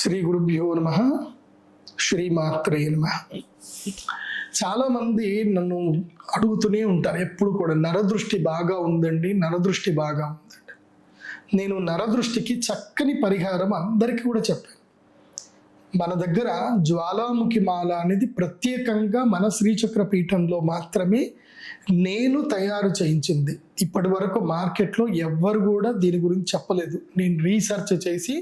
శ్రీ గురుభ్యో నమ. శ్రీమాత్రే నమ. చాలామంది నన్ను అడుగుతూనే ఉంటారు ఎప్పుడు కూడా నరదృష్టి బాగా ఉందండి నరదృష్టి బాగా ఉందండి. నేను నరదృష్టికి చక్కని పరిహారం అందరికీ కూడా చెప్పాను. మన దగ్గర జ్వాలాముఖి మాల అనేది ప్రత్యేకంగా మన శ్రీచక్ర పీఠంలో మాత్రమే నేను తయారు చేయించింది. ఇప్పటి వరకు మార్కెట్లో ఎవ్వరు కూడా దీని గురించి చెప్పలేదు. నేను రీసెర్చ్ చేసి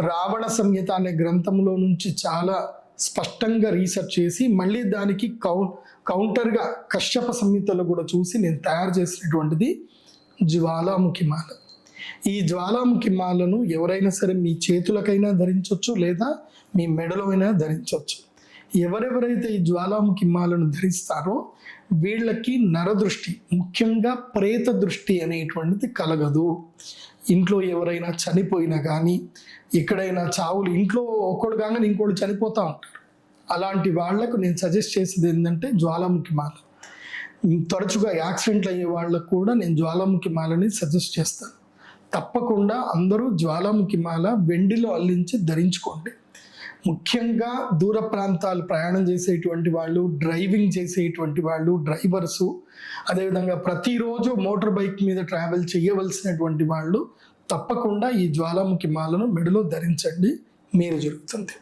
రావణ సంహిత అనే గ్రంథంలో నుంచి చాలా స్పష్టంగా రీసెర్చ్ చేసి మళ్ళీ దానికి కౌ కౌంటర్గా కశ్యప సంహితలో కూడా చూసి నేను తయారు చేసినటువంటిది జ్వాలాముఖి మాల ఈ జ్వాలాముఖి మాలను ఎవరైనా సరే మీ చేతులకైనా ధరించవచ్చు లేదా మీ మెడలో అయినా ధరించవచ్చు ఎవరెవరైతే ఈ జ్వాలాముఖి మాలను ధరిస్తారో వీళ్ళకి నరదృష్టి ముఖ్యంగా ప్రేత దృష్టి అనేటువంటిది కలగదు. ఇంట్లో ఎవరైనా చనిపోయినా కానీ ఎక్కడైనా చావులు ఇంట్లో ఒకడు కాగానే ఇంకోటి చనిపోతూ ఉంటారు. అలాంటి వాళ్ళకు నేను సజెస్ట్ చేసేది ఏంటంటే జ్వాలాముఖి మాల తరచుగా యాక్సిడెంట్లు అయ్యే వాళ్ళకు కూడా నేను జ్వాలాముఖి మాలని సజెస్ట్ చేస్తాను. తప్పకుండా అందరూ జ్వాలాముఖి మాల వెండిలో అల్లించి ధరించుకోండి. ముఖ్యంగా దూర ప్రాంతాలు ప్రయాణం చేసేటువంటి వాళ్ళు డ్రైవింగ్ చేసేటువంటి వాళ్ళు డ్రైవర్సు అదేవిధంగా ప్రతిరోజు మోటార్ బైక్ మీద ట్రావెల్ చేయవలసినటువంటి వాళ్ళు తప్పకుండా ఈ జ్వాలాముఖి మాలను మెడలో ధరించండి. మీరు జరుగుతుంది.